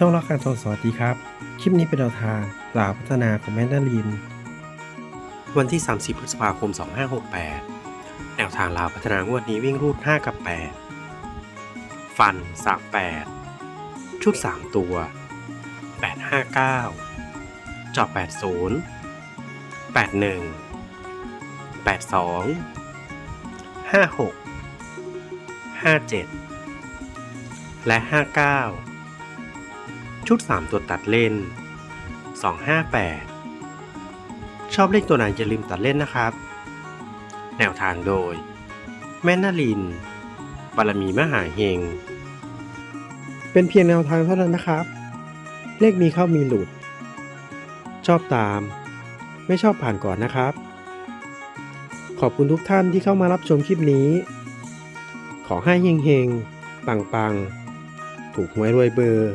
ช่องรักการทองสวัสดีครับ คลิปนี้เป็นแนวทางปราบพัฒนาของแมนดาริน วันที่ 30 พฤษภาคม 2568 แนวทางลาวพัฒนางวดนี้วิ่งรูด 5 กับ 8 ฟัน 38 ชุด 3 ตัว 859 จอบ 80 81 82 56 57 และ 59 ชุด 3 ตัวตัดเล่น 258 ชอบเลขตัวไหนอย่าลืมตัดเล่นนะครับ แนวทางโดย แม่นาลินบารมีมหาเฮง เป็นเพียงแนวทางเท่านั้นนะครับ เลขมีเข้ามีหลุด ชอบตาม ไม่ชอบผ่านก่อนนะครับ ขอบคุณทุกท่านที่เข้ามารับชมคลิปนี้ ขอให้เฮงเฮงปังปังถูกหวยรวยเบอร์